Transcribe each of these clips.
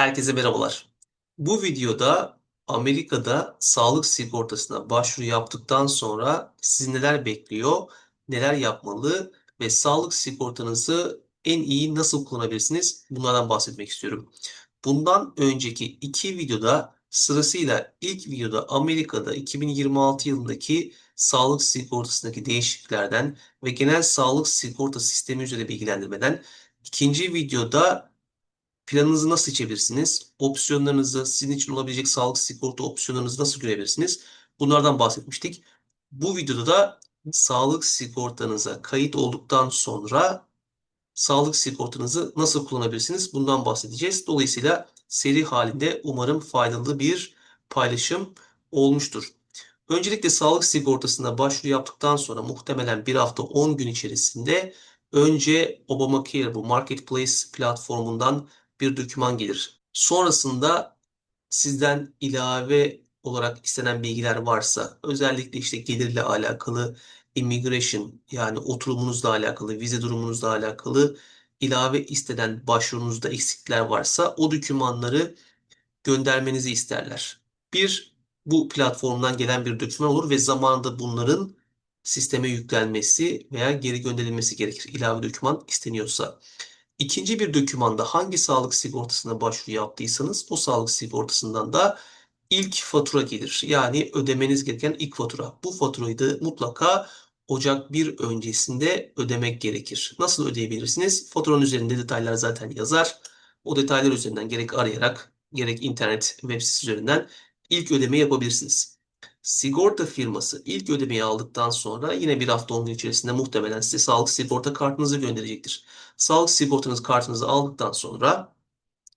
Herkese merhabalar. Bu videoda Amerika'da sağlık sigortasına başvuru yaptıktan sonra sizi neler bekliyor, neler yapmalı ve sağlık sigortanızı en iyi nasıl kullanabilirsiniz bunlardan bahsetmek istiyorum. Bundan önceki iki videoda sırasıyla ilk videoda Amerika'da 2026 yılındaki sağlık sigortasındaki değişikliklerden ve genel sağlık sigorta sistemi üzerine bilgilendirmeden, ikinci videoda planınızı nasıl seçebilirsiniz? Opsiyonlarınızı, sizin için olabilecek sağlık sigorta opsiyonlarınızı nasıl görebilirsiniz? Bunlardan bahsetmiştik. Bu videoda da sağlık sigortanıza kayıt olduktan sonra sağlık sigortanızı nasıl kullanabilirsiniz? Bundan bahsedeceğiz. Dolayısıyla seri halinde umarım faydalı bir paylaşım olmuştur. Öncelikle sağlık sigortasına başvuru yaptıktan sonra muhtemelen bir hafta 10 gün içerisinde önce Obamacare bu Marketplace platformundan bir doküman gelir. Sonrasında sizden ilave olarak istenen bilgiler varsa özellikle işte gelirle alakalı immigration yani oturumunuzla alakalı, vize durumunuzla alakalı ilave istenen başvurunuzda eksiklikler varsa o dokümanları göndermenizi isterler. Bir, bu platformdan gelen bir doküman olur ve zamanında bunların sisteme yüklenmesi veya geri gönderilmesi gerekir. İlave doküman isteniyorsa. İkinci bir dokümanda hangi sağlık sigortasına başvuru yaptıysanız o sağlık sigortasından da ilk fatura gelir. Yani ödemeniz gereken ilk fatura. Bu faturayı da mutlaka Ocak 1 öncesinde ödemek gerekir. Nasıl ödeyebilirsiniz? Faturanın üzerinde detaylar zaten yazar. O detaylar üzerinden gerek arayarak gerek internet web sitesi üzerinden ilk ödeme yapabilirsiniz. Sigorta firması ilk ödemeyi aldıktan sonra yine bir hafta 10 gün içerisinde muhtemelen size sağlık sigorta kartınızı gönderecektir. Sağlık sigortanız kartınızı aldıktan sonra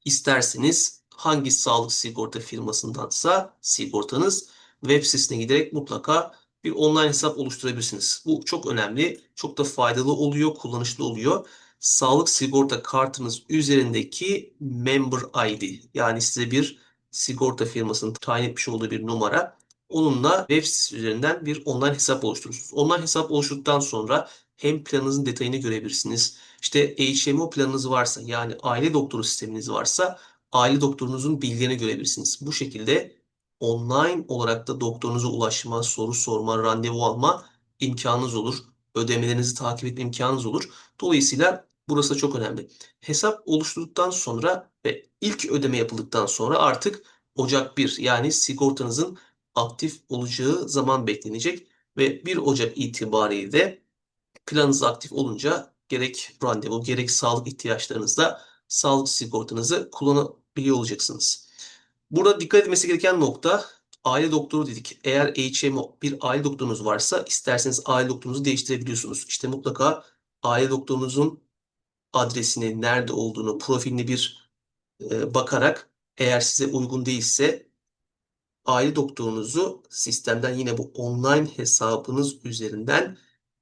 isterseniz hangi sağlık sigorta firmasındansa sigortanız web sitesine giderek mutlaka bir online hesap oluşturabilirsiniz. Bu çok önemli, çok da faydalı oluyor, kullanışlı oluyor. Sağlık sigorta kartınız üzerindeki member ID yani size bir sigorta firmasının tayin etmiş olduğu bir numara Onunla web sitesi üzerinden bir online hesap oluşturursunuz. Online hesap oluşturduktan sonra hem planınızın detayını görebilirsiniz. İşte HMO planınız varsa yani aile doktoru sisteminiz varsa aile doktorunuzun bilgilerini görebilirsiniz. Bu şekilde online olarak da doktorunuza ulaşma, soru sorma, randevu alma imkanınız olur. Ödemelerinizi takip etme imkanınız olur. Dolayısıyla burası da çok önemli. Hesap oluşturduktan sonra ve ilk ödeme yapıldıktan sonra artık Ocak 1 yani sigortanızın aktif olacağı zaman beklenecek ve 1 Ocak itibariyle planınız aktif olunca gerek randevu gerek sağlık ihtiyaçlarınızda sağlık sigortanızı kullanabiliyor olacaksınız. Burada dikkat etmesi gereken nokta aile doktoru dedik. Eğer HMO bir aile doktorunuz varsa isterseniz aile doktorunuzu değiştirebiliyorsunuz. İşte mutlaka aile doktorunuzun adresini, nerede olduğunu, profilini bir e, bakarak eğer size uygun değilse aile doktorunuzu sistemden yine bu online hesabınız üzerinden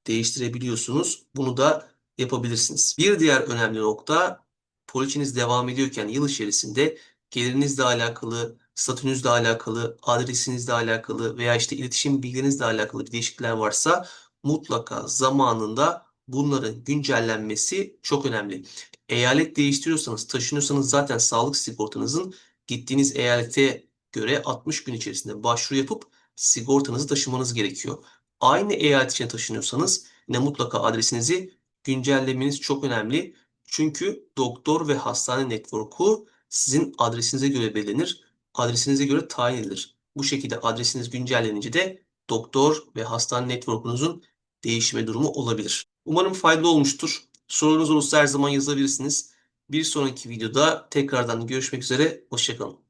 değiştirebiliyorsunuz. Bunu da yapabilirsiniz. Bir diğer önemli nokta poliçeniz devam ediyorken yıl içerisinde gelirinizle alakalı, statünüzle alakalı, adresinizle alakalı veya işte iletişim bilgilerinizle alakalı bir değişiklikler varsa mutlaka zamanında bunların güncellenmesi çok önemli. Eyalet değiştiriyorsanız, taşınıyorsanız zaten sağlık sigortanızın gittiğiniz eyalete göre 60 gün içerisinde başvuru yapıp sigortanızı taşımanız gerekiyor. Aynı eyalet içine taşınıyorsanız yine mutlaka adresinizi güncellemeniz çok önemli. Çünkü doktor ve hastane network'u sizin adresinize göre belirlenir. Adresinize göre tayin edilir. Bu şekilde adresiniz güncellenince de doktor ve hastane network'unuzun değişme durumu olabilir. Umarım faydalı olmuştur. Sorunuz olursa her zaman yazabilirsiniz. Bir sonraki videoda tekrardan görüşmek üzere. Hoşçakalın.